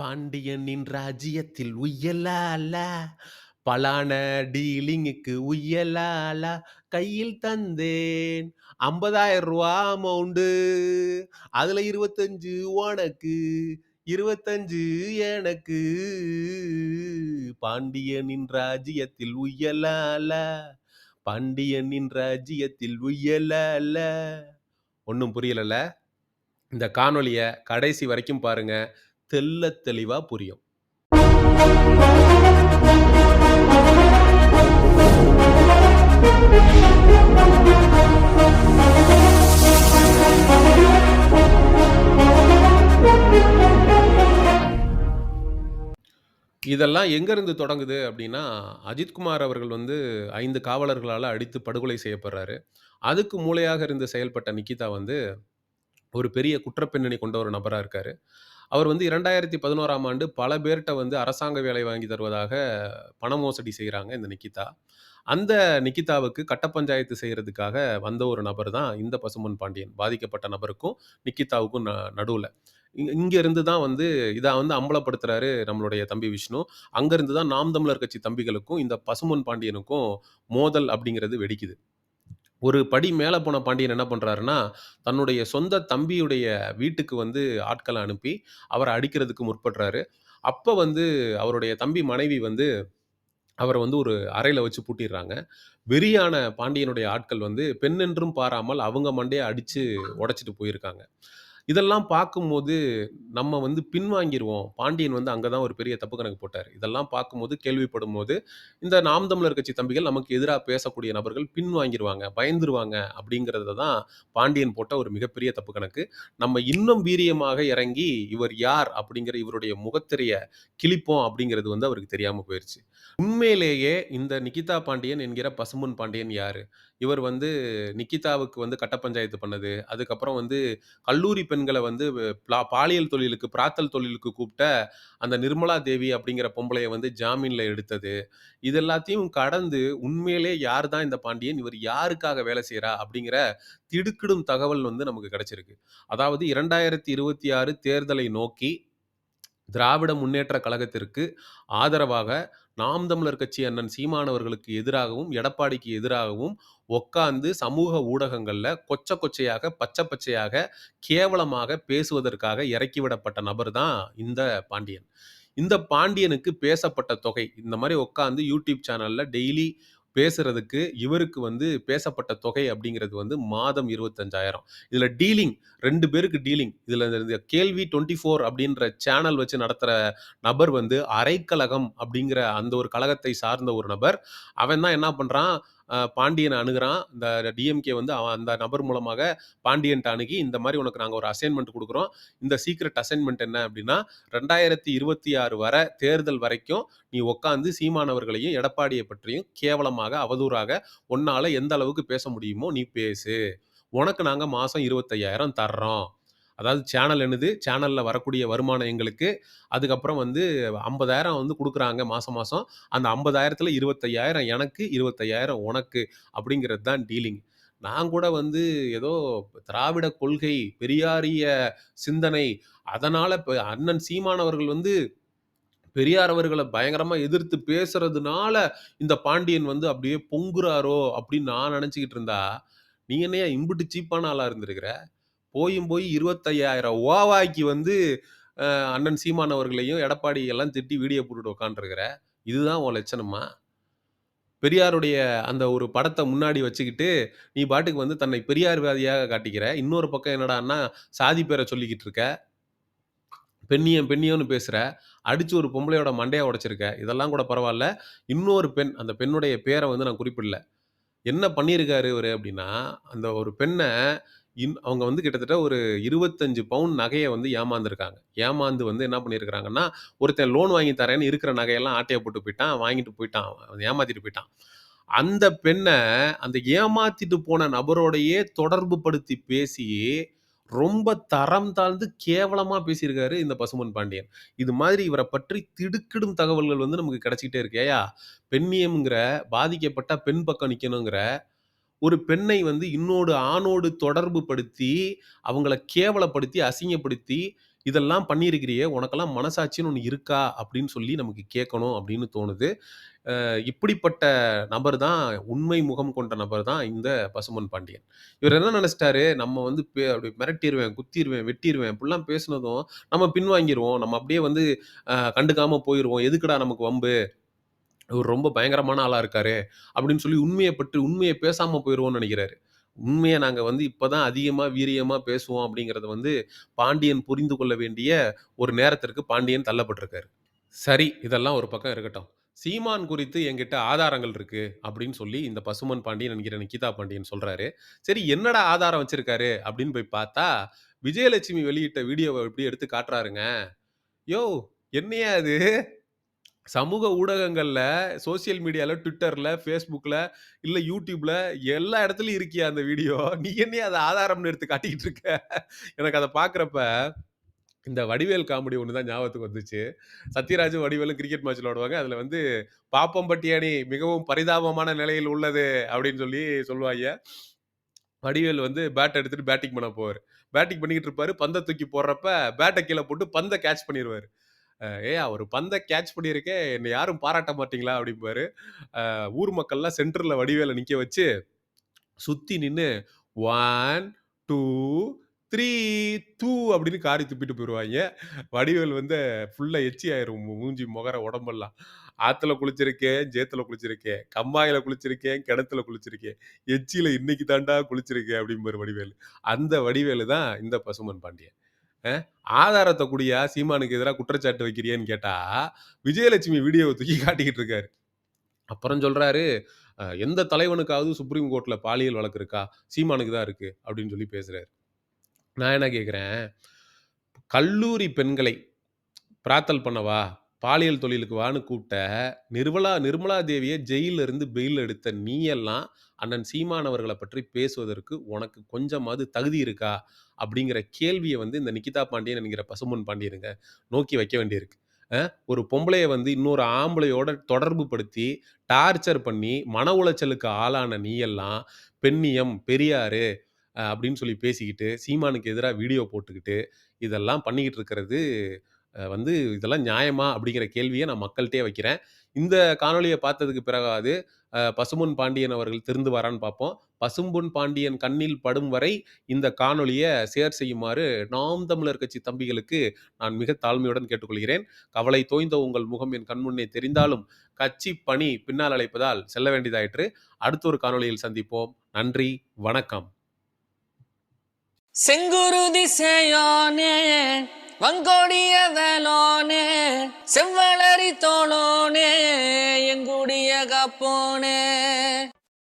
பாண்டியனின் ராஜ்யத்தில் உய்யலாலா பலான டீலிங்குக்கு உய்யலாலா கையில் தந்தேன் ஐம்பதாயிரம் ரூபா அமௌண்டு அதுல இருபத்தஞ்சு உனக்கு இருபத்தஞ்சு எனக்கு. பாண்டியனின் ராஜ்யத்தில் உய்யலாலா பாண்டியனின் ராஜ்யத்தில் உய்யலால ஒன்றும் புரியலல்ல. இந்த காணொலியை கடைசி வரைக்கும் பாருங்கள் தெல்ல தெளிவாக புரியும் இதெல்லாம் எங்கேருந்து தொடங்குது அப்படின்னா, அஜித்குமார் அவர்கள் வந்து ஐந்து காவலர்களால் அடித்து படுகொலை செய்யப்படுறாரு. அதுக்கு மூளையாக இருந்து செயல்பட்ட நிக்கிதா வந்து, ஒரு பெரிய குற்றப்பின்னணி கொண்ட ஒரு நபரா இருக்காரு. அவர் வந்து 2011ஆம் ஆண்டு பல பேர்ட்ட வந்து அரசாங்க வேலை வாங்கி தருவதாக பண மோசடி செய்றாங்க இந்த நிக்கிதா. அந்த நிக்கிதாவுக்கு கட்ட பஞ்சாயத்து செய்றதுக்காக வந்த ஒரு நபர் தான் இந்த பசும்பொன் பாண்டியன். பாதிக்கப்பட்ட நபருக்கும், நிக்கிதாவுக்கும் ந நடுவுல. இங்க இங்க இருந்து தான் வந்து இத வந்து அம்பலப்படுத்துறாரு நம்மளுடைய தம்பி விஷ்ணு. அங்க இருந்து தான் நாம் தமிழர் கட்சி தம்பிகளுக்கும், இந்த பசும்பொன் பாண்டியனுக்கும் மோதல் அப்படிங்கிறது வெடிக்குது. ஒரு படி மேலே போன பாண்டியன் என்ன பண்ணுறாருன்னா தன்னுடைய சொந்த தம்பியுடைய வீட்டுக்கு வந்து ஆட்களை அனுப்பி, அவரை அடிக்கிறதுக்கு முற்படுறாரு. அப்போ வந்து அவருடைய தம்பி மனைவி வந்து, அவரை வந்து ஒரு அறையில் வச்சு பூட்டிடுறாங்க வெறியான பாண்டியனுடைய ஆட்கள் வந்து பெண்ணென்றும் பாராமல் அவங்க மண்டையை அடித்து உடச்சிட்டு போயிருக்காங்க. இதெல்லாம் பார்க்கும்போது, நம்ம வந்து பின்வாங்கிருவோம். பாண்டியன் வந்து அங்கே தான் ஒரு பெரிய தப்பு கணக்கு போட்டார் இதெல்லாம் பார்க்கும்போது, கேள்விப்படும்போது, இந்த நாம் தமிழர் கட்சி தம்பிகள் நமக்கு எதிராக பேசக்கூடிய நபர்கள் பின்வாங்கிடுவாங்க பயந்துருவாங்க அப்படிங்கிறத தான் பாண்டியன் போட்ட ஒரு மிகப்பெரிய தப்பு கணக்கு. நம்ம இன்னும் வீரியமாக இறங்கி, இவர் யார் அப்படிங்கிற இவருடைய முகத்திரைய கிழிப்போம் அப்படிங்கிறது வந்து அவருக்கு தெரியாமல் போயிடுச்சு உண்மையிலேயே இந்த நிக்கிதா பாண்டியன் என்கிற பசும்பொன் பாண்டியன் யார் இவர் வந்து நிக்கிதாவுக்கு வந்து கட்ட பஞ்சாயத்து பண்ணது. அதுக்கப்புறம் வந்து கல்லூரி பெண் பெண்களை வந்து பாலியல் தொழிலுக்கு, பிராத்தல் தொழிலுக்கு கூப்பிட்ட அந்த நிர்மலா தேவி அப்படிங்கிற பொம்பளையை வந்து ஜாமீனில் எடுத்தது. இது எல்லாத்தையும் கடந்து உண்மையிலே யார் தான் இந்த பாண்டியன்? இவர் யாருக்காக வேலை செய்கிறா அப்படிங்கிற திடுக்கிடும் தகவல் வந்து நமக்கு கிடைச்சிருக்கு. அதாவது 2026 தேர்தலை நோக்கி திராவிட முன்னேற்ற கழகத்திற்கு ஆதரவாக நாம் தமிழர் கட்சி அண்ணன் சீமானவர்களுக்கு எதிராகவும், எடப்பாடிக்கு எதிராகவும் உட்கார்ந்து சமூக ஊடகங்களில் கொச்ச கொச்சையாக, பச்சை பச்சையாக, கேவலமாக பேசுவதற்காக இறக்கிவிடப்பட்ட நபர் தான் இந்த பாண்டியன். இந்த பாண்டியனுக்கு பேசப்பட்ட தொகை, இந்த மாதிரி உட்காந்து யூடியூப் சேனலில் டெய்லி பேசுறதுக்கு, இவருக்கு வந்து பேசப்பட்ட தொகை அப்படிங்கிறது வந்து மாதம் 25,000 இதுல டீலிங் ரெண்டு பேருக்கு டீலிங். இதுல இந்த கேள்வி 24 அப்படின்ற சேனல் வச்சு நடத்துற நபர் வந்து அரைக்கழகம் அப்படிங்கிற அந்த ஒரு கழகத்தை சார்ந்த ஒரு நபர். அவன் தான் என்ன பண்றான், பாண்டியன் அணுகிறான் இந்த டிஎம்கே வந்து அவன் அந்த நபர் மூலமாக பாண்டியன்ட்ட அணுகி, இந்த மாதிரி உனக்கு நாங்கள் ஒரு அசைன்மெண்ட் கொடுக்குறோம் இந்த சீக்ரெட் அசைன்மெண்ட் என்ன அப்படின்னா, 2026 வர தேர்தல் வரைக்கும் நீ உட்காந்து சீமானவர்களையும் எடப்பாடியை பற்றியும் கேவலமாக, அவதூறாக உன்னால் எந்த அளவுக்கு பேச முடியுமோ நீ பேசு. உனக்கு நாங்கள் மாதம் இருபத்தையாயிரம் தர்றோம். அதாவது சேனல் என்னது? சேனலில் வரக்கூடிய வருமானம் எங்களுக்கு. அதுக்கப்புறம் வந்து 50,000 வந்து கொடுக்குறாங்க மாதம் மாதம் அந்த 50,000த்துல 25,000 எனக்கு, 25,000 உனக்கு அப்படிங்கிறது தான் டீலிங். நான் கூட வந்து ஏதோ திராவிட கொள்கை, பெரியாரிய சிந்தனை, அதனால் இப்போ அண்ணன் சீமானவர்கள் வந்து பெரியார் அவர்களை பயங்கரமாக எதிர்த்து பேசுறதுனால, இந்த பாண்டியன் வந்து அப்படியே பொங்குறாரோ அப்படின்னு நான் நினச்சிக்கிட்டு இருந்தா, நீ என்னையா இம்புட்டு சீப்பான ஆளாக இருந்திருக்கிற? போயும் போய் 25,000 ஓவாய்க்கு வந்து அண்ணன் சீமான் அவர்களையும், எடப்பாடி எல்லாம் திட்டி வீடியோ போட்டுட்டு உட்கார்ந்துருக்கிற. இதுதான் உன் லட்சணமா? பெரியாருடைய அந்த ஒரு படத்தை முன்னாடி வச்சுக்கிட்டு, நீ பாட்டுக்கு வந்து தன்னை பெரியார்வாதியாக காட்டிக்கிற. இன்னொரு பக்கம் என்னடான்னா, சாதி பேரை சொல்லிக்கிட்டு இருக்க. பெண்ணியம், பெண்ணியம்னு பேசுகிற அடித்து ஒரு பொம்பளையோட மண்டையை உடச்சிருக்க இதெல்லாம் கூட பரவாயில்ல இன்னொரு பெண், அந்த பெண்ணுடைய பேரை வந்து நான் குறிப்பிடல. என்ன பண்ணியிருக்காரு இவர் அப்படின்னா, அந்த ஒரு பெண்ணை இன் அவங்க வந்து கிட்டத்தட்ட ஒரு 25 பவுன் நகையை வந்து ஏமாந்துருக்காங்க. ஏமாந்து வந்து என்ன பண்ணியிருக்கிறாங்கன்னா, ஒருத்தன் லோன் வாங்கி தரேன்னு இருக்கிற நகையெல்லாம் ஆட்டையை போட்டு போய்ட்டான். வாங்கிட்டு போயிட்டான் ஏமாத்திட்டு போயிட்டான் அந்த பெண்ணை அந்த ஏமாத்திட்டு போன நபரோடையே தொடர்பு படுத்தி பேசி, ரொம்ப தரம் தாழ்ந்து கேவலமாக பேசியிருக்காரு இந்த பசுமன் பாண்டியன். இது மாதிரி இவரை பற்றி திடுக்கிடும் தகவல்கள் வந்து நமக்கு கிடைச்சிக்கிட்டே இருக்கு. ஏயா பெண்ணியம்ங்கிற, பாதிக்கப்பட்ட பெண் பக்கம் நிற்கணுங்கிற ஒரு பெண்ணை வந்து இன்னொரு ஆணோடு தொடர்பு படுத்தி, அவங்கள கேவலப்படுத்தி, அசிங்கப்படுத்தி, இதெல்லாம் பண்ணியிருக்கிறியே, உனக்கெல்லாம் மனசாட்சின்னு ஒண்ணு இருக்கா? அப்படின்னு சொல்லி நமக்கு கேட்கணும் அப்படின்னு தோணுது. அ இப்படிப்பட்ட நபர் தான் உண்மை முகம் கொண்ட நபர் தான் இந்த பசும்பொன் பாண்டியன். இவர் என்ன நினச்சிட்டாரு நம்ம வந்து பே அப்படி மிரட்டிருவேன், குத்திருவேன், வெட்டிருவேன் இப்படிலாம் பேசினதும் நம்ம பின்வாங்கிருவோம். நம்ம அப்படியே வந்து அ கண்டுக்காம போயிருவோம். எதுக்குடா நமக்கு வம்பு? இவர் ரொம்ப பயங்கரமான ஆளாக இருக்காரு. அப்படின்னு சொல்லி உண்மையை பற்றி உண்மையை பேசாமல் போயிடுவோம்னு நினைக்கிறாரு உண்மையை நாங்கள் வந்து இப்போ தான் அதிகமாக வீரியமாக பேசுவோம் அப்படிங்கிறத வந்து பாண்டியன் புரிந்து கொள்ள வேண்டிய ஒரு நேரத்திற்கு பாண்டியன் தள்ளப்பட்டிருக்காரு. சரி, இதெல்லாம் ஒரு பக்கம் இருக்கட்டும். சீமான் குறித்து என்கிட்ட ஆதாரங்கள் இருக்கு அப்படின்னு சொல்லி இந்த பசுமன் பாண்டியன் என்கிற நிக்கிதா பாண்டியன் சொல்றாரு. சரி என்னடா ஆதாரம் வச்சிருக்காரு அப்படின்னு போய் பார்த்தா, விஜயலட்சுமி வெளியிட்ட வீடியோவை எப்படி எடுத்து காட்டுறாருங்க. யோ என்னையா அது சமூக ஊடகங்கள்ல, சோசியல் மீடியால, Twitterல, Facebookல, இல்ல YouTubeல எல்லா இடத்துலயும் இருக்கியா அந்த வீடியோ. நீ என்னையே அத ஆதாரம்னு எடுத்து காட்டிக்கிட்டு இருக்க? எனக்கு அத பார்க்குறப்ப இந்த வடிவேல் காமெடி ஒண்ணு தான் ஞாபகத்துக்கு வந்துச்சு. சத்யராஜும், வடிவேலும் கிரிக்கெட் மேட்ச் விளையாடுவாங்க. அதுல வந்து "பாப்பம்பட்டி அணி மிகவும் பரிதாபமான நிலையில் உள்ளது" அப்படின்னு சொல்லி சொல்லுவாய்ங்க. வடிவேல் வந்து பேட் எடுத்துட்டு பேட்டிங் பண்ண போவாரு. பேட்டிங் பண்ணிக்கிட்டு இருப்பாரு. பந்த தூக்கி போடுறப்ப, பேட்ட கீழ போட்டு பந்த கேட்ச் பண்ணிருவாரு. அ அவர் ஒரு கேட்ச் பண்ணியிருக்கேன். என்னை யாரும் பாராட்ட மாட்டீங்களா?" அப்படிம்பாரு. ஊர் மக்கள்லாம் சென்டரில் வடிவேல நிற்க வச்சு, சுற்றி நின்று ஒன் டூ த்ரீ டூ அப்படின்னு காரி துப்பிட்டு போயிடுவாங்க வடிவேலு வந்து ஃபுல்லாக எச்சி ஆயிரும் மூஞ்சி, முகர உடம்பெல்லாம். ஆற்றுல குளிச்சிருக்கேன், ஜேத்தில் குளிச்சிருக்கேன். கம்மாயில் குளிச்சிருக்கேன், கிணத்துல குளிச்சிருக்கேன். எச்சியில் இன்னைக்கு தாண்டா குளிச்சிருக்கேன்" அப்படிம்பாரு வடிவேலு. அந்த வடிவேலு தான் இந்த பசுமன் பாண்டியன். ஆதாரத்தை ஆதாரத்த சீமானுக்கு எதிராக குற்றச்சாட்டு வைக்கிறியேன்னு கேட்டா, விஜயலட்சுமி வீடியோவை தூக்கி காட்டிக்கிட்டு இருக்காரு. அப்புறம் சொல்றாரு, எந்த தலைவனுக்காவது சுப்ரீம் கோர்ட்ல பாலியல் வழக்கு இருக்கா? சீமானுக்கு தான் இருக்கு" அப்படின்னு சொல்லி பேசுறாரு. நான் என்ன கேட்குறேன் கல்லூரி பெண்களை பிரார்த்தல் பண்ணவா, பாலியல் தொழிலுக்கு வான்னு கூப்பிட்ட நிர்மலா நிர்மலா தேவியை ஜெயிலிருந்து இருந்து பெயில் எடுத்த நீ எல்லாம், அண்ணன் சீமானவர்களை பற்றி பேசுவதற்கு உனக்கு கொஞ்சமாவது தகுதி இருக்கா? அப்படிங்கிற கேள்வியை வந்து இந்த நிக்கிதா பாண்டியன் என்கிற பசுமன் பாண்டியனுங்க நோக்கி வைக்க வேண்டியிருக்கு. ஒரு பொம்பளையை வந்து இன்னொரு ஆம்பளையோட தொடர்பு படுத்தி, டார்ச்சர் பண்ணி, மன உளைச்சலுக்கு ஆளான நீ எல்லாம், பெண்ணியம், பெரியாரு அப்படின்னு சொல்லி பேசிக்கிட்டு, சீமானுக்கு எதிராக வீடியோ போட்டுக்கிட்டு, இதெல்லாம் பண்ணிக்கிட்டு இருக்கிறது வந்து இதெல்லாம் நியாயமா? அப்படிங்கிற கேள்விய நான் மக்கள்ட்டயே வைக்கிறேன். இந்த காணொளிய பார்த்ததுக்கு பிறகாவது அ பசும்பொன் பாண்டியன் அவர்கள் திருந்துவாரான்னு பார்ப்போம். பசும்பொன் பாண்டியன் கண்ணில் படும் வரை இந்த காணொளிய ஷேர் செய்யுமாறு நாம் தமிழர் கட்சி தம்பிகளுக்கு நான் மிக தாழ்மையுடன் கேட்டுக்கொள்கிறேன். கவலை தோய்ந்த உங்கள் முகம் என் கண்முன்னே தெரிந்தாலும், கட்சி பணி பின்னால் அழைப்பதால் செல்ல வேண்டியதாயிற்று. அடுத்த ஒரு காணொளியில் சந்திப்போம். நன்றி, வணக்கம். செங்குருதி வங்கோடியதலோனே செவ்வளரி தோளோனே எங்குடிய காப்போனே